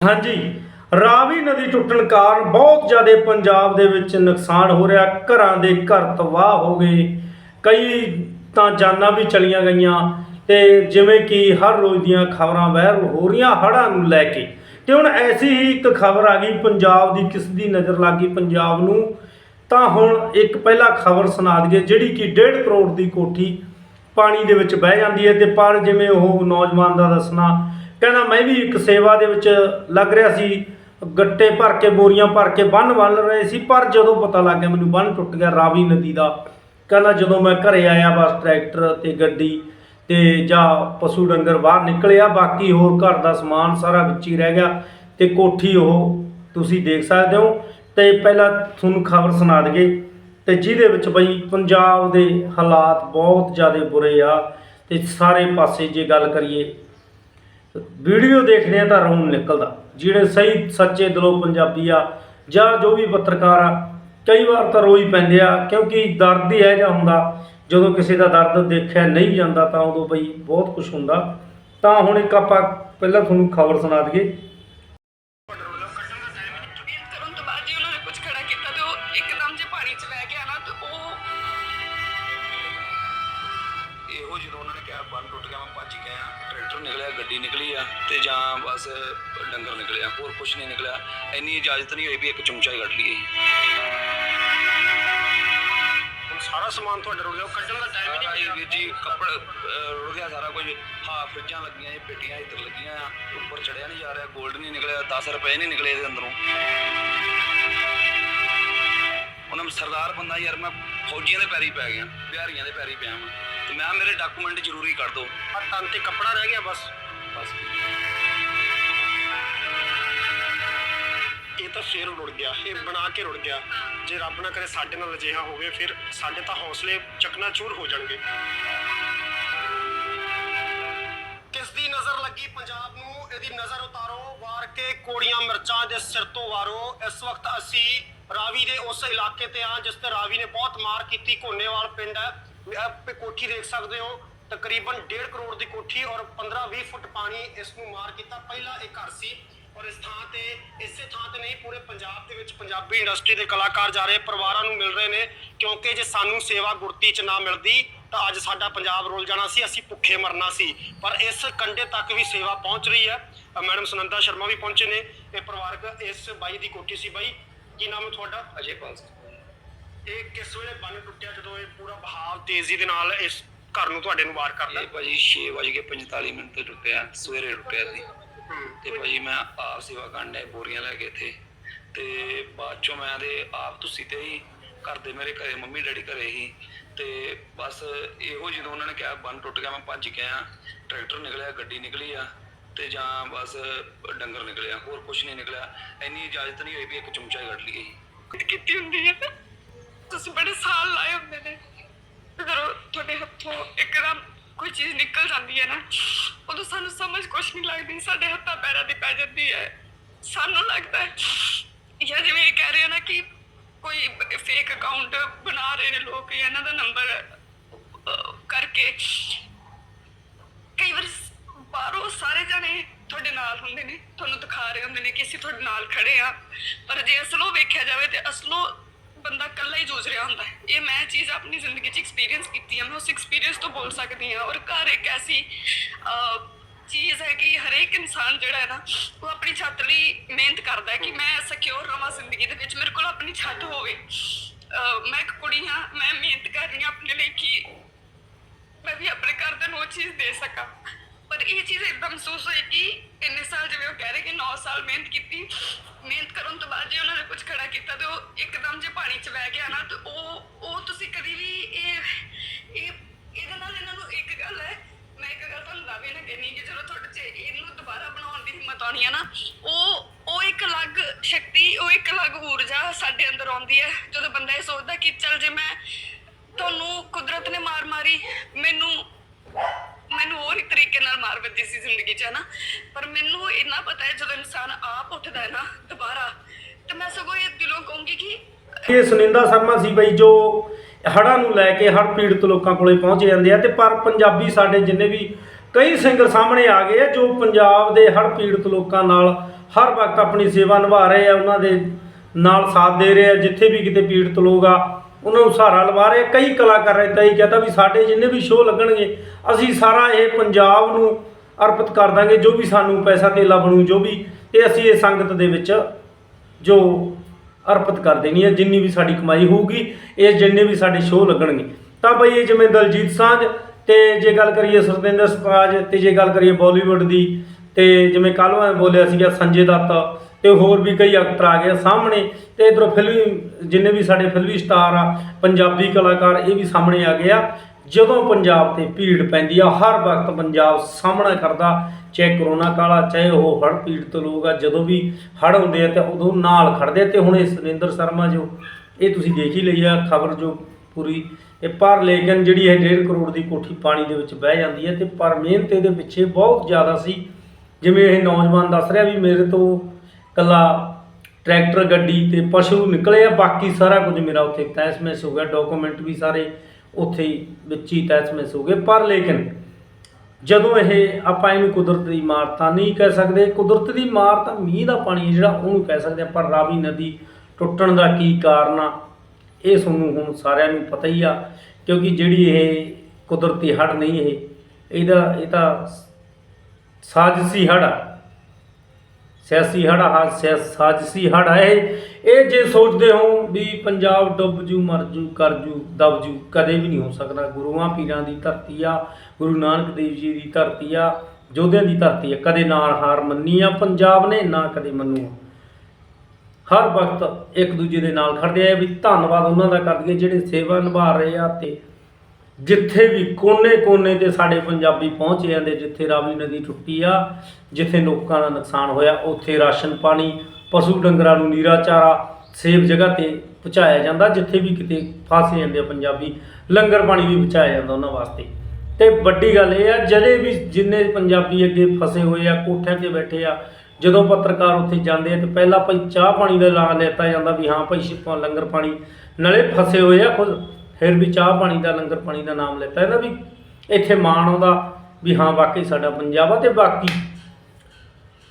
ਹਾਂਜੀ, ਰਾਵੀ ਨਦੀ ਟੁੱਟਣ ਕਾਰਨ ਬਹੁਤ ਜ਼ਿਆਦਾ ਪੰਜਾਬ ਦੇ ਵਿੱਚ ਨੁਕਸਾਨ ਹੋ ਰਿਹਾ, ਘਰਾਂ ਦੇ ਘਰ ਤਬਾਹ ਹੋ ਗਏ। ਕਈ ਤਾਂ ਜਾਨਾਂ ਵੀ ਚਲੀਆਂ ਗਈਆਂ ਤੇ ਜਿਵੇਂ ਕਿ ਹਰ ਰੋਜ਼ ਦੀਆਂ ਖਬਰਾਂ ਵਾਇਰਲ ਹੋ ਰਹੀਆਂ ਹੜ੍ਹਾਂ ਨੂੰ ਲੈ ਕੇ। ਤੇ ਹੁਣ ਐਸੀ ਹੀ ਇੱਕ ਖਬਰ ਆ ਗਈ, ਪੰਜਾਬ ਦੀ ਕਿਸ ਦੀ ਨਜ਼ਰ ਲੱਗ ਗਈ ਪੰਜਾਬ ਨੂੰ, ਤਾਂ ਹੁਣ ਇੱਕ ਪਹਿਲਾ ਖਬਰ ਸੁਣਾ ਦਈਏ, ਜਿਹੜੀ ਕਿ 1.5 ਕਰੋੜ ਦੀ ਕੋਠੀ ਪਾਣੀ ਦੇ ਵਿੱਚ ਬਹਿ ਜਾਂਦੀ ਹੈ ਤੇ ਪਰ ਜਿਵੇਂ ਉਹ ਨੌਜਵਾਨ ਦਾ ਦੱਸਣਾ ਕਹਿੰਦਾ ਮੈਂ ਵੀ ਇੱਕ ਸੇਵਾ ਦੇ ਵਿੱਚ ਲੱਗ ਰਿਹਾ ਸੀ। ਗੱਟੇ ਭਰ ਕੇ, ਬੋਰੀਆਂ ਭਰ ਕੇ ਬੰਨ ਬੰਨ ਰਹੇ ਸੀ, ਪਰ ਜਦੋਂ ਪਤਾ ਲੱਗ ਗਿਆ ਮੈਨੂੰ ਬੰਨ ਟੁੱਟ ਗਿਆ ਰਾਵੀ ਨਦੀ ਦਾ। ਕਹਿੰਦਾ ਜਦੋਂ ਮੈਂ ਘਰੇ ਆਇਆ ਬਸ ਟਰੈਕਟਰ ਤੇ ਗੱਡੀ ਤੇ ਜਾਂ ਪਸ਼ੂ ਡੰਗਰ ਬਾਹਰ ਨਿਕਲਿਆ, ਬਾਕੀ ਹੋਰ ਘਰ ਦਾ ਸਮਾਨ ਸਾਰਾ ਵਿੱਚ ਹੀ ਰਹਿ ਗਿਆ ਤੇ ਕੋਠੀ ਉਹ ਤੁਸੀਂ ਦੇਖ ਸਕਦੇ ਹੋ। ਤੇ ਪਹਿਲਾਂ ਤੁਹਾਨੂੰ ਖਬਰ ਸੁਣਾ ਦਈਏ ਤੇ ਜਿਹਦੇ ਵਿੱਚ ਬਈ ਪੰਜਾਬ ਦੇ ਹਾਲਾਤ ਬਹੁਤ ਜ਼ਿਆਦਾ ਬੁਰੇ ਆ ਤੇ ਸਾਰੇ ਪਾਸੇ ਜੇ ਗੱਲ ਕਰੀਏ ਵੀਡੀਓ ਦੇਖਦੇ ਆ ਤਾਂ ਰੋਣ ਨਿਕਲਦਾ। ਜਿਹੜੇ ਸਹੀ, ਸੱਚੇ ਦਿਲੋਂ ਪੰਜਾਬੀ ਆ ਜਾਂ ਜੋ ਵੀ ਪੱਤਰਕਾਰ ਆ, ਕਈ ਵਾਰ ਤਾਂ ਰੋਈ ਪੈਂਦੇ ਆ, ਕਿਉਂਕਿ ਦਰਦ ਹੀ ਹੈ ਜਾਂ ਹੁੰਦਾ, ਜਦੋਂ ਕਿਸੇ ਦਾ ਦਰਦ ਦੇਖਿਆ ਨਹੀਂ ਜਾਂਦਾ ਤਾਂ ਉਦੋਂ ਬਈ ਬਹੁਤ ਕੁਝ ਹੁੰਦਾ। ਤਾਂ ਹੁਣ ਇੱਕ ਆਪਾਂ ਪਹਿਲਾਂ ਤੁਹਾਨੂੰ ਖਬਰ ਸੁਣਾ ਦਈਏ। ਇਹੋ ਜਦੋਂ ਉਹਨਾਂ ਨੇ ਕਿਹਾ ਬੰਨ ਟੁੱਟ ਗਿਆ ਮੈਂ ਭੱਜ ਗਿਆ ਟਰੈਕਟਰ ਨਿਕਲਿਆ ਗੱਡੀ ਨਿਕਲੀ ਆ ਤੇ ਜਾਂ ਬਸ ਡੰਗਰ ਨਿਕਲਿਆ ਹੋਰ ਕੁਝ ਨਹੀਂ ਨਿਕਲਿਆ। ਇੰਨੀ ਇਜਾਜ਼ਤ ਨਹੀਂ ਹੋਈ ਵੀ ਇੱਕ ਚਮਚਾ ਹੀ ਕੱਢ ਲਈਏ। ਹੁਣ ਸਾਰਾ ਸਮਾਨ ਤੁਹਾਡੇ ਰੁੜ ਗਿਆ ਉਹ ਕੱਢਣ ਦਾ ਟਾਈਮ ਹੀ ਨਹੀਂ ਮਿਲਿਆ। ਵੀਰ ਜੀ ਕੱਪੜ ਰੁੜ ਗਿਆ ਸਾਰਾ ਕੁਝ। ਹਾਂ ਫਰਿੱਜਾਂ ਲੱਗੀਆਂ ਇਹ ਪੇਟੀਆਂ ਇੱਧਰ ਲੱਗੀਆਂ ਆ। ਉੱਪਰ ਚੜਿਆ ਨਹੀਂ ਜਾ ਰਿਹਾ 골ਡ ਨਹੀਂ ਨਿਕਲਿਆ 10 ਰੁਪਏ ਨਹੀਂ ਨਿਕਲੇ ਇਹਦੇ ਅੰਦਰੋਂ। ਉਹਨਾਂ ਨੂੰ ਸਰਦਾਰ ਬੰਦਾ ਯਾਰ ਮੈਂ ਫੌਜੀਆਂ ਦੇ ਪੈਰੀ ਪੈ ਗਿਆ ਬਿਹਾਰੀਆਂ ਦੇ ਪੈਰੀ ਪਿਆ ਮੈਂ ਤੇ ਮੈਂ ਕਿਹਾ ਮੇਰੇ ਡਾਕੂਮੈਂਟ ਜ਼ਰੂਰੀ ਕਰ ਦਿਓ ਆਹ ਤਨ ਤੇ ਕੱਪੜਾ ਰਹਿ ਗਿਆ ਬਸ। ਬਸ ਇਹ ਤਾਂ ਫੇਰ ਰੁੜ ਗਿਆ। ਇਹ ਬਣਾ ਕੇ ਰੁੜ ਗਿਆ। ਜੇ ਰੱਬ ਨਾ ਕਰੇ ਸਾਡੇ ਨਾਲ ਅਜਿਹਾ ਹੋਵੇ, ਫਿਰ ਸਾਡੇ ਤਾਂ ਹੌਸਲੇ ਚਕਨਾਚੂਰ ਹੋ ਜਾਣਗੇ। ਕਿਸ ਦੀ ਨਜ਼ਰ ਲੱਗੀ ਪੰਜਾਬ ਨੂੰ? ਇਹਦੀ ਨਜ਼ਰ ਉਤਾਰੋ। ਵਾਰ ਕੇ ਕੋੜੀਆਂ ਮਿਰਚਾਂ ਦੇ ਸਿਰ ਤੋਂ ਵਾਰੋ। ਇਸ ਵਕਤ ਅਸੀਂ ਰਾਵੀ ਦੇ ਉਸ ਇਲਾਕੇ ਤੇ ਆ ਜਿਸ ਤੇ ਰਾਵੀ ਨੇ ਬਹੁਤ ਮਾਰ ਕੀਤੀ। ਕੋਨੇਵਾਲ ਪਿੰਡ ਹੈ। ਆਪੇ ਕੋਠੀ ਦੇਖ ਸਕਦੇ ਹੋ, ਤਕਰੀਬਨ 1.5 ਕਰੋੜ ਦੀ ਕੋਠੀ ਔਰ 15-20 ਫੁੱਟ ਪਾਣੀ ਇਸ ਨੂੰ ਮਾਰ ਕੀਤਾ। ਪਹਿਲਾ ਇਹ ਘਰ ਸੀ ਔਰ ਇਸ ਥਾਂ ਤੇ, ਇਸੇ ਥਾਂ ਤੇ ਨਹੀਂ, ਪੂਰੇ ਪੰਜਾਬ ਦੇ ਵਿੱਚ ਪੰਜਾਬੀ ਇੰਡਸਟਰੀ ਦੇ ਕਲਾਕਾਰ ਜਾ ਰਹੇ, ਪਰਿਵਾਰਾਂ ਨੂੰ ਮਿਲ ਰਹੇ ਨੇ, ਕਿਉਂਕਿ ਜੇ ਸਾਨੂੰ ਸੇਵਾ ਗੁਰਤੀ ਚ ਨਾ ਮਿਲਦੀ, ਤਾਂ ਅੱਜ ਸਾਡਾ ਪੰਜਾਬ ਰੁਲ ਜਾਣਾ ਸੀ, ਅਸੀਂ ਭੁੱਖੇ ਮਰਨਾ ਸੀ। ਪਰ ਇਸ ਕੰਡੇ ਤੱਕ ਵੀ ਸੇਵਾ ਪਹੁੰਚ ਰਹੀ ਹੈ। ਮੈਡਮ ਸੁਨੰਦਾ ਸ਼ਰਮਾ ਵੀ ਪਹੁੰਚੇ ਨੇ। ਇਹ ਪਰਿਵਾਰਕ ਇਸ ਬਾਈ ਦੀ ਕੋਠੀ ਸੀ ਬਾਈ। ਕੀ ਨਾਮ ਹੈ ਤੁਹਾਡਾ? ਅਜੇ ਪਾਸ ਇਹ ਕਿਸ ਵੇਲੇ ਬੰਨ ਟੁੱਟਿਆ ਜਦੋਂ ਇਹ ਪੂਰਾ ਬਹਾਵ ਤੇਜ਼ੀ ਦੇ ਨਾਲ ਇਸ ਘਰ ਨੂੰ ਤੁਹਾਡੇ ਨੂੰ ਵਾਰ ਕਰਦਾ? ਇਹ ਭਾਜੀ 6:45 ਮਿੰਟ ਤੇ ਟੁੱਟਿਆ ਸਵੇਰੇ ਟੁੱਟਿਆ ਸੀ। ਤੇ ਭਾਜੀ ਮੈਂ ਆਪ ਸੇਵਾ ਕਰਨ ਡਿਆ ਬੋਰੀਆਂ ਲੈ ਕੇ ਇੱਥੇ। ਤੇ ਬਾਅਦ ਚੋਂ ਮੈਂ ਦੇ ਆਪ ਤੁਸੀਂ ਤੇ ਹੀ ਘਰ ਦੇ ਮੇਰੇ ਘਰੇ ਮੰਮੀ ਡੈਡੀ ਘਰੇ ਹੀ। ਤੇ ਬਸ ਇਹੋ ਜਦੋਂ ਉਹਨਾਂ ਨੇ ਕਿਹਾ ਬੰਨ ਟੁੱਟ ਗਿਆ ਮੈਂ ਭੱਜ ਗਿਆ ਟਰੈਕਟਰ ਨਿਕਲਿਆ ਗੱਡੀ ਨਿਕਲੀ ਆ। ਤੇ ਜਾਂ ਬਸ ਡੰਗਰ ਨਿਕਲਿਆ ਹੋਰ ਕੁਝ ਨਹੀਂ ਨਿਕਲਿਆ। ਇੰਨੀ ਇਜਾਜ਼ਤ ਨਹੀਂ ਹੋਈ ਵੀ ਇੱਕ ਚਮਚਾ ਹੀ ਕੱਢ ਲਈਏ। ਕੀਤੀ ਹੁੰਦੀ ਹੈ ਤੁਸੀਂ ਬੜੇ ਸਾਲ ਲਾਏ ਹੁੰਦੇ ਨੇ। ਤੇ ਜਦੋਂ ਤੁਹਾਡੇ ਹੱਥੋਂ ਇੱਕਦਮ ਕੋਈ ਚੀਜ਼ ਨਿਕਲ ਜਾਂਦੀ ਹੈ ਨਾ, ਉਦੋਂ ਸਾਨੂੰ ਸਮਝ ਕੁਛ ਨਹੀਂ ਲੱਗਦੀ, ਸਾਡੇ ਹੱਥਾਂ ਪੈਰਾਂ ਦੀ ਪੈ ਜਾਂਦੀ ਹੈ। ਸਾਨੂੰ ਲੱਗਦਾ ਹੈ, ਜਾਂ ਜਿਵੇਂ ਇਹ ਕਹਿ ਰਹੇ ਨਾ ਕਿ ਕੋਈ ਫੇਕ ਅਕਾਊਂਟ ਬਣਾ ਰਹੇ ਨੇ ਲੋਕ ਇਹਨਾਂ ਦਾ ਨੰਬਰ ਕਰਕੇ। ਕਈ ਵਾਰ ਬਾਹਰੋਂ ਸਾਰੇ ਜਣੇ ਤੁਹਾਡੇ ਨਾਲ ਹੁੰਦੇ ਨੇ, ਤੁਹਾਨੂੰ ਦਿਖਾ ਰਹੇ ਹੁੰਦੇ ਨੇ ਕਿ ਅਸੀਂ ਤੁਹਾਡੇ ਨਾਲ ਖੜੇ ਆ ਪਰ ਜੇ ਅਸਲੋ ਵੇਖਿਆ ਜਾਵੇ ਤੇ ਅਸਲੋਂ ਬੰਦਾ ਇਕੱਲਾ ਹੀ ਜੂਝ ਰਿਹਾ ਹੁੰਦਾ ਹੈ। ਇਹ ਮੈਂ ਚੀਜ਼ ਆਪਣੀ ਜ਼ਿੰਦਗੀ 'ਚ ਐਕਸਪੀਰੀਅੰਸ ਕੀਤੀ ਹੈ ਮੈਂ ਉਸ ਐਕਸਪੀਰੀਅੰਸ ਤੋਂ ਬੋਲ ਸਕਦੀ ਹਾਂ। ਔਰ ਘਰ ਇੱਕ ਐਸੀ ਚੀਜ਼ ਹੈ ਕਿ ਹਰੇਕ ਇਨਸਾਨ ਜਿਹੜਾ ਹੈ ਨਾ, ਉਹ ਆਪਣੀ ਛੱਤ ਲਈ ਮਿਹਨਤ ਕਰਦਾ ਹੈ ਕਿ ਮੈਂ ਸਿਕਿਉਰ ਰਵਾਂ ਜ਼ਿੰਦਗੀ ਦੇ ਵਿੱਚ, ਮੇਰੇ ਕੋਲ ਆਪਣੀ ਛੱਤ ਹੋਵੇ। ਮੈਂ ਇੱਕ ਕੁੜੀ ਹਾਂ, ਮੈਂ ਮਿਹਨਤ ਕਰ ਰਹੀ ਹਾਂ ਆਪਣੇ ਲਈ ਕਿ ਮੈਂ ਵੀ ਆਪਣੇ ਘਰਦਿਆਂ ਨੂੰ ਚੀਜ਼ ਦੇ ਸਕਾਂ। ਪਰ ਇਹ ਚੀਜ਼ ਇਦਾਂ ਮਹਿਸੂਸ ਹੋਈ ਕਿ ਇੰਨੇ ਸਾਲ ਜਿਵੇਂ ਉਹ ਕਹਿ ਰਹੇ ਕਿ 9 ਸਾਲ ਮਿਹਨਤ ਕੀਤੀ। ਮਿਹਨਤ ਕਰਨ ਤੋਂ ਬਾਅਦ ਜੇ ਉਹਨਾਂ ਨੇ ਕੁਝ ਖੜਾ ਕੀਤਾ ਤੇ ਉਹ ਇੱਕਦਮ ਜੇ ਪਾਣੀ 'ਚ ਵਹਿ ਗਿਆ ਨਾ, ਤੇ ਉਹ ਉਹ ਤੁਸੀਂ ਕਦੀ ਵੀ ਇਹ ਇਹ, ਇਹਦੇ ਨਾਲ ਇਹਨਾਂ ਨੂੰ ਇੱਕ ਗੱਲ ਹੈ, ਮੈਂ ਇੱਕ ਗੱਲ ਤੁਹਾਨੂੰ ਦਾਅਵੇ ਨਾ ਕਹਿਣੀ ਕਿ ਜਦੋਂ ਤੁਹਾਡੇ 'ਚ ਇਹਨੂੰ ਦੁਬਾਰਾ ਬਣਾਉਣ ਦੀ ਹਿੰਮਤ ਆਉਣੀ ਹੈ ਨਾ, ਉਹ ਉਹ ਇੱਕ ਅਲੱਗ ਸ਼ਕਤੀ, ਉਹ ਇੱਕ ਅਲੱਗ ਊਰਜਾ ਸਾਡੇ ਅੰਦਰ ਆਉਂਦੀ ਹੈ। ਜਦੋਂ ਬੰਦਾ ਇਹ ਸੋਚਦਾ ਕਿ ਚੱਲ ਜੇ ਮੈਂ ਤੁਹਾਨੂੰ ਕੁਦਰਤ ਨੇ ਮਾਰ ਮਾਰੀ, ਮੈਨੂੰ ਮੈਨੂੰ ਹੋਰ ਹੀ ਤਰੀਕੇ ਨਾਲ ਮਾਰ ਵੱਜੀ ਸੀ ਜ਼ਿੰਦਗੀ 'ਚ, ਹਨਾ? ਪਰ ਮੈਨੂੰ ਇੰਨਾ ਪਤਾ ਹੈ, ਜਦੋਂ ਇਨਸਾਨ ਆਪ ਉੱਠਦਾ ਹੈ ਨਾ ਦੁਬਾਰਾ, ਤੇ ਮੈਂ ਸਗੋਂ ਇਹ ਦਿਲੋਂ ਕਹੂੰਗੀ ਕਿ ਇਹ ਸੁਨਿੰਦਾ ਸ਼ਰਮਾ ਸੀ ਬਈ, ਜੋ ਹੜ੍ਹਾਂ ਨੂੰ ਲੈ ਕੇ ਹੜ੍ਹ ਪੀੜਤ ਲੋਕਾਂ ਕੋਲੇ ਪਹੁੰਚ ਜਾਂਦੇ ਆ, ਤੇ ਪਰ ਪੰਜਾਬੀ ਸਾਡੇ ਜਿੰਨੇ ਵੀ ਕਈ ਸਿੰਗਰ ਸਾਹਮਣੇ ਆ ਗਏ ਆ, ਜੋ ਪੰਜਾਬ ਦੇ ਹੜ੍ਹ ਪੀੜਤ ਲੋਕਾਂ ਨਾਲ ਹਰ ਵਕਤ ਆਪਣੀ ਸੇਵਾ ਨਿਭਾ ਰਹੇ ਆ, ਉਹਨਾਂ ਦੇ ਨਾਲ ਸਾਥ ਦੇ ਰਹੇ ਆ, ਜਿੱਥੇ ਵੀ ਕਿਤੇ ਪੀੜਤ ਲੋਕ ਆ ਉਹਨਾਂ ਨੂੰ ਸਹਾਰਾ ਲਵਾ ਰਹੇ ਕਈ ਕਲਾਕਾਰ ਇਦਾਂ ਹੀ ਕਹਤਾ ਵੀ ਸਾਡੇ ਜਿੰਨੇ ਵੀ ਸ਼ੋਅ ਲੱਗਣਗੇ, ਅਸੀਂ ਸਾਰਾ ਇਹ ਪੰਜਾਬ ਨੂੰ ਅਰਪਿਤ ਕਰ ਦਾਂਗੇ, ਜੋ ਵੀ ਸਾਨੂੰ ਪੈਸਾ ਤੇਲਾ ਬਣੂ, ਜੋ ਵੀ ਤੇ ਅਸੀਂ ਇਹ ਸੰਗਤ ਦੇ ਵਿੱਚ ਜੋ ਅਰਪਿਤ ਕਰ ਦੇਣੀ ਹੈ ਜਿੰਨੀ ਵੀ ਸਾਡੀ ਕਮਾਈ ਹੋਊਗੀ, ਇਹ ਜਿੰਨੇ ਵੀ ਸਾਡੇ ਸ਼ੋਅ ਲੱਗਣਗੇ। ਤਾਂ ਬਈ ਇਹ ਜਿਵੇਂ ਦਲਜੀਤ ਸਾਂਝ ਤੇ ਜੇ ਗੱਲ ਕਰੀਏ ਸੁਰਿੰਦਰ ਸਰਾਜ ਤੇ ਜੇ ਗੱਲ ਕਰੀਏ ਬਾਲੀਵੁੱਡ ਦੀ ਤੇ ਜਿਵੇਂ ਕੱਲ੍ਹ ਮੈਂ ਬੋਲਿਆ ਸੀਗਾ ਸੰਜੇ ਦੱਤ ਤੇ ਹੋਰ ਵੀ ਕਈ ਐਕਟਰ ਆ ਗਏ ਸਾਹਮਣੇ ਤੇ ਇਧਰੋਂ ਫਿਲਮੀ, ਜਿੰਨੇ ਵੀ ਸਾਡੇ ਫਿਲਮੀ ਸਟਾਰ ਆ, ਪੰਜਾਬੀ ਕਲਾਕਾਰ, ਇਹ ਵੀ ਸਾਹਮਣੇ ਆ ਗਏ ਆ। ਜਦੋਂ ਪੰਜਾਬ ਤੇ ਭੀੜ ਪੈਂਦੀ ਆ, ਹਰ ਵਕਤ ਪੰਜਾਬ ਸਾਹਮਣਾ ਕਰਦਾ, ਚਾਹੇ ਕਰੋਨਾ ਕਾਲਾ ਚਾਹੇ ਉਹ ਹੜ੍ਹ ਪੀੜਤ ਲੋਕ ਆ, ਜਦੋਂ ਵੀ ਹੜ੍ਹ ਹੁੰਦੇ ਆ ਤੇ ਉਦੋਂ ਨਾਲ ਖੜਦੇ ਆ। ਤੇ ਹੁਣ ਇਹ ਸੁਰਿੰਦਰ ਸ਼ਰਮਾ ਜੋ, ਇਹ ਤੁਸੀਂ ਦੇਖ ਹੀ ਲਈ ਆ ਖਬਰ ਜੋ ਪੂਰੀ। ਇਹ ਪਰ ਲੇਕਿਨ ਜਿਹੜੀ ਇਹ 1.5 ਕਰੋੜ ਦੀ ਕੋਠੀ ਪਾਣੀ ਦੇ ਵਿੱਚ ਬਹਿ ਜਾਂਦੀ ਹੈ ਤੇ ਪਰ ਮਿਹਨਤ ਇਹਦੇ ਪਿੱਛੇ ਬਹੁਤ ਜ਼ਿਆਦਾ ਸੀ। ਜਿਵੇਂ ਇਹ ਨੌਜਵਾਨ ਦੱਸ ਰਿਹਾ ਵੀ ਮੇਰੇ ਤੋਂ ਕੱਲਾ ਟਰੈਕਟਰ, ਗੱਡੀ ਤੇ ਪਸ਼ੂ ਨਿਕਲੇ ਆ, ਬਾਕੀ ਸਾਰਾ ਕੁਝ ਮੇਰਾ ਉੱਥੇ ਤੈਸਮੈਸ ਹੋ ਗਿਆ। ਡਾਕੂਮੈਂਟ ਵੀ ਸਾਰੇ ਉੱਥੇ ਵਿੱਚ ਹੀ ਤੈਸਮੈਸ ਹੋ ਗਏ। ਪਰ ਲੇਕਿਨ ਜਦੋਂ ਇਹ ਆਪਾਂ ਇਹਨੂੰ ਕੁਦਰਤ ਦੀ ਮਾਰ ਤਾਂ ਨਹੀਂ ਕਹਿ ਸਕਦੇ। ਕੁਦਰਤ ਦੀ ਮਾਰ ਤਾਂ ਮੀਂਹ ਦਾ ਪਾਣੀ ਜਿਹੜਾ ਉਹਨੂੰ ਕਹਿ ਸਕਦੇ ਆ ਪਰ ਰਾਵੀ ਨਦੀ ਟੁੱਟਣ ਦਾ ਕੀ ਕਾਰਨ ਆ, ਇਹ ਤੁਹਾਨੂੰ ਹੁਣ ਸਾਰਿਆਂ ਨੂੰ ਪਤਾ ਹੀ ਆ, ਕਿਉਂਕਿ ਜਿਹੜੀ ਇਹ ਕੁਦਰਤੀ ਹੜ੍ਹ ਨਹੀਂ ਇਹ, ਇਹਦਾ ਇਹ ਤਾਂ ਸਾਜ਼ਿਸ਼ੀ ਹੜ੍ਹ ਆ। ਸਿਆਸੀ ਹੜਾ ਹਾਸਿਆ ਸਾਜ਼ਿਸ਼ੀ ਹੜਾ ਇਹ ਇਹ ਜੇ ਸੋਚਦੇ ਹੋ ਵੀ ਪੰਜਾਬ ਡੁੱਬ ਜੂ, ਮਰ ਜੂ, ਕਰ ਜੂ, ਦਬ ਜੂ, ਕਦੇ ਵੀ ਨਹੀਂ ਹੋ ਸਕਦਾ। ਗੁਰੂਆਂ ਪੀਰਾਂ ਦੀ ਧਰਤੀ ਆ, ਗੁਰੂ ਨਾਨਕ ਦੇਵ ਜੀ ਦੀ ਧਰਤੀ ਆ, ਯੋਧਿਆਂ ਦੀ ਧਰਤੀ ਆ। ਕਦੇ ਨਾਲ ਹਾਰ ਮੰਨੀ ਆ ਪੰਜਾਬ ਨੇ, ਨਾ ਕਦੇ ਮੰਨੂ ਹਰ ਵਕਤ ਇੱਕ ਦੂਜੇ ਦੇ ਨਾਲ ਖੜਦੇ ਆ ਵੀ ਧੰਨਵਾਦ ਉਹਨਾਂ ਦਾ ਕਰ ਦਈਏ ਜਿਹੜੇ ਸੇਵਾ ਨਿਭਾ ਰਹੇ ਆ ਤੇ ਜਿੱਥੇ ਵੀ ਕੋਨੇ-ਕੋਨੇ ਤੇ ਸਾਡੇ ਪੰਜਾਬੀ ਪਹੁੰਚ ਜਾਂਦੇ, ਜਿੱਥੇ ਰਾਵੀ ਨਦੀ ਟੁੱਟੀ ਆ, ਜਿੱਥੇ ਲੋਕਾਂ ਦਾ ਨੁਕਸਾਨ ਹੋਇਆ, ਉੱਥੇ ਰਾਸ਼ਨ ਪਾਣੀ, ਪਸ਼ੂ ਡੰਗਰਾਂ ਨੂੰ ਨੀਰਾ ਚਾਰਾ ਸੇਫ ਜਗ੍ਹਾ ਤੇ ਪਹੁੰਚਾਇਆ ਜਾਂਦਾ, ਜਿੱਥੇ ਵੀ ਕਿਤੇ ਫਸ ਜਾਂਦੇ ਆ ਪੰਜਾਬੀ, ਲੰਗਰ ਪਾਣੀ ਵੀ ਪਹੁੰਚਾਇਆ ਜਾਂਦਾ ਉਹਨਾਂ ਵਾਸਤੇ। ਤੇ ਵੱਡੀ ਗੱਲ ਇਹ ਆ, ਜਿਹੜੇ ਵੀ ਜਿੰਨੇ ਪੰਜਾਬੀ ਅੱਗੇ ਫਸੇ ਹੋਏ ਆ, ਕੋਠਿਆਂ ਤੇ ਬੈਠੇ ਆ, ਜਦੋਂ ਪੱਤਰਕਾਰ ਉੱਥੇ ਜਾਂਦੇ ਆ, ਤੇ ਪਹਿਲਾਂ ਭਾਈ ਚਾਹ ਪਾਣੀ ਦਾ ਐਲਾਨ ਲੈਤਾ ਜਾਂਦਾ ਵੀ ਹਾਂ ਭਾਈ ਛਿਪਾਂ ਲੰਗਰ ਪਾਣੀ, ਨਾਲੇ ਫਸੇ ਹੋਏ ਆ ਖੁਦ। ਫਿਰ ਵੀ ਚਾਹ ਪਾਣੀ ਦਾ, ਲੰਗਰ ਪਾਣੀ ਦਾ ਨਾਮ ਲੈਤਾ ਇਹਦਾ ਵੀ। ਇੱਥੇ ਮਾਣ ਆਉਂਦਾ ਵੀ ਹਾਂ, ਵਾਕਈ ਸਾਡਾ ਪੰਜਾਬ ਆ ਤੇ ਬਾਕੀ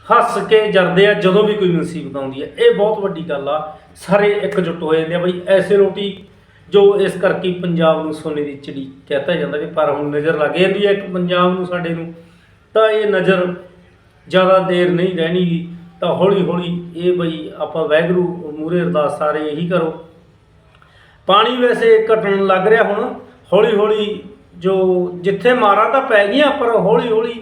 ਹੱਸ ਕੇ ਜਰਦੇ ਆ, ਜਦੋਂ ਵੀ ਕੋਈ ਮੁਸੀਬਤ ਆਉਂਦੀ ਹੈ ਇਹ ਬਹੁਤ ਵੱਡੀ ਗੱਲ ਆ। ਸਾਰੇ ਇਕਜੁੱਟ ਹੋ ਜਾਂਦੇ ਆ ਬਈ, ਐਸੇ ਰੋਟੀ ਜੋ ਇਸ ਕਰਕੇ ਪੰਜਾਬ ਨੂੰ ਸੋਨੇ ਦੀ ਚਿੜੀ ਕਹਤਾ ਜਾਂਦਾ ਕਿ ਪਰ ਹੁਣ ਨਜ਼ਰ ਲੱਗ ਜਾਂਦੀ ਹੈ ਇੱਕ ਪੰਜਾਬ ਨੂੰ, ਸਾਡੇ ਨੂੰ। ਤਾਂ ਇਹ ਨਜ਼ਰ ਜ਼ਿਆਦਾ ਦੇਰ ਨਹੀਂ ਰਹਿਣੀ ਗੀ। ਤਾਂ ਹੌਲੀ ਹੌਲੀ ਇਹ ਬਈ, ਆਪਾਂ ਵੈਗਰੂ ਮੂਰੇ ਅਰਦਾਸ ਸਾਰੇ ਇਹੀ ਕਰੋ। ਪਾਣੀ ਵੈਸੇ ਘਟਣ ਲੱਗ ਰਿਹਾ ਹੁਣ ਹੌਲੀ ਹੌਲੀ ਜੋ ਜਿੱਥੇ ਮਾਰਾਂ ਤਾਂ ਪੈ ਗਈਆਂ, ਪਰ ਹੌਲੀ ਹੌਲੀ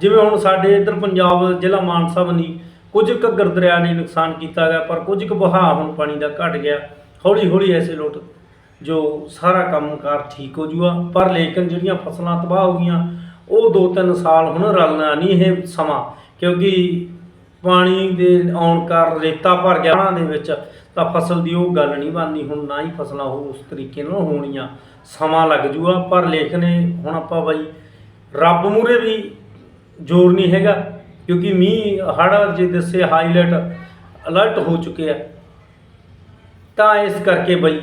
ਜਿਵੇਂ ਹੁਣ ਸਾਡੇ ਇੱਧਰ ਪੰਜਾਬ ਜ਼ਿਲ੍ਹਾ ਮਾਨਸਾ ਬਣੀ, ਕੁਝ ਘੱਗਰ ਦਰਿਆ ਨੇ ਨੁਕਸਾਨ ਕੀਤਾ ਗਿਆ ਪਰ ਕੁਝ ਕੁ ਵਹਾਅ ਹੁਣ ਪਾਣੀ ਦਾ ਘਟ ਗਿਆ। ਹੌਲੀ ਹੌਲੀ ਐਸੇ ਲੋਟ ਜੋ ਸਾਰਾ ਕੰਮਕਾਰ ਠੀਕ ਹੋ ਜੂਗਾ, ਪਰ ਲੇਕਿਨ ਜਿਹੜੀਆਂ ਫਸਲਾਂ ਤਬਾਹ ਹੋ ਗਈਆਂ, ਉਹ 2-3 ਸਾਲ ਹੁਣ ਰਲਣਾ ਨਹੀਂ ਇਹ ਸਮਾਂ, ਕਿਉਂਕਿ ਪਾਣੀ ਦੇ ਆਉਣ ਕਾਰਨ ਰੇਤਾ ਭਰ ਗਿਆ, ਉਹਨਾਂ ਦੇ ਵਿੱਚ ਤਾਂ ਫਸਲ ਦੀ ਉਹ ਗੱਲ ਨਹੀਂ ਬਣਨੀ, ਹੁਣ ਨਾ ਹੀ ਫਸਲਾਂ ਉਹ ਉਸ ਤਰੀਕੇ ਨਾਲ ਹੋਣੀਆਂ। ਸਮਾਂ ਲੱਗ ਜੂਗਾ, ਪਰ ਲੇਕਿਨ ਇਹ ਹੁਣ ਆਪਾਂ ਬਾਈ ਰੱਬ ਮੂਰੇ ਵੀ ਜ਼ੋਰ ਨਹੀਂ ਹੈਗਾ, ਕਿਉਂਕਿ ਮੀਂਹ ਹੜ੍ਹ ਜੇ ਦੱਸੇ ਹਾਈਲਾਈਟ ਅਲਰਟ ਹੋ ਚੁੱਕੇ ਆ। ਤਾਂ ਇਸ ਕਰਕੇ ਬਈ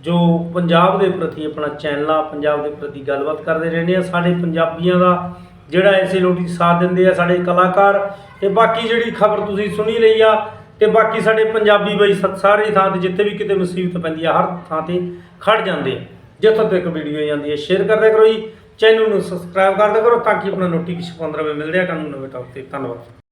ਜੋ ਪੰਜਾਬ ਦੇ ਪ੍ਰਤੀ ਆਪਣਾ ਚੈਨਲ ਆ, ਪੰਜਾਬ ਦੇ ਪ੍ਰਤੀ ਗੱਲਬਾਤ ਕਰਦੇ ਰਹਿੰਦੇ ਆ, ਸਾਡੇ ਪੰਜਾਬੀਆਂ ਦਾ ਜਿਹੜਾ ਐਸੇ ਲੋਕੀ ਸਾਥ ਦਿੰਦੇ ਆ ਸਾਡੇ ਕਲਾਕਾਰ, ਤੇ ਬਾਕੀ ਜਿਹੜੀ ਖਬਰ ਤੁਸੀਂ ਸੁਣੀ ਲਈ ਆ ਤੇ ਬਾਕੀ ਸਾਡੇ ਪੰਜਾਬੀ ਬਾਈ ਸ- ਸਾਰੇ ਥਾਂ ਤੇ ਜਿੱਥੇ ਵੀ ਕਿਤੇ ਮੁਸੀਬਤ ਪੈਂਦੀ ਆ, ਹਰ ਥਾਂ ਤੇ ਖੜ ਜਾਂਦੇ ਆ। ਜਿੱਥੋਂ ਤੱਕ ਵੀਡੀਓ ਜਾਂਦੀ ਹੈ ਸ਼ੇਅਰ ਕਰਦੇ ਕਰੋ ਜੀ। ਚੈਨਲ ਨੂੰ ਸਬਸਕ੍ਰਾਈਬ ਕਰਦੇ ਕਰੋ ਤਾਂ ਕਿ ਆਪਣਾ ਨੋਟੀਫਿਕੇਸ਼ਨ 15 ਮਿਲਦੇ ਆ। ਕਾਨੂੰਨ ਨਵੇਂ ਟੌਪ ਤੇ। ਧੰਨਵਾਦ।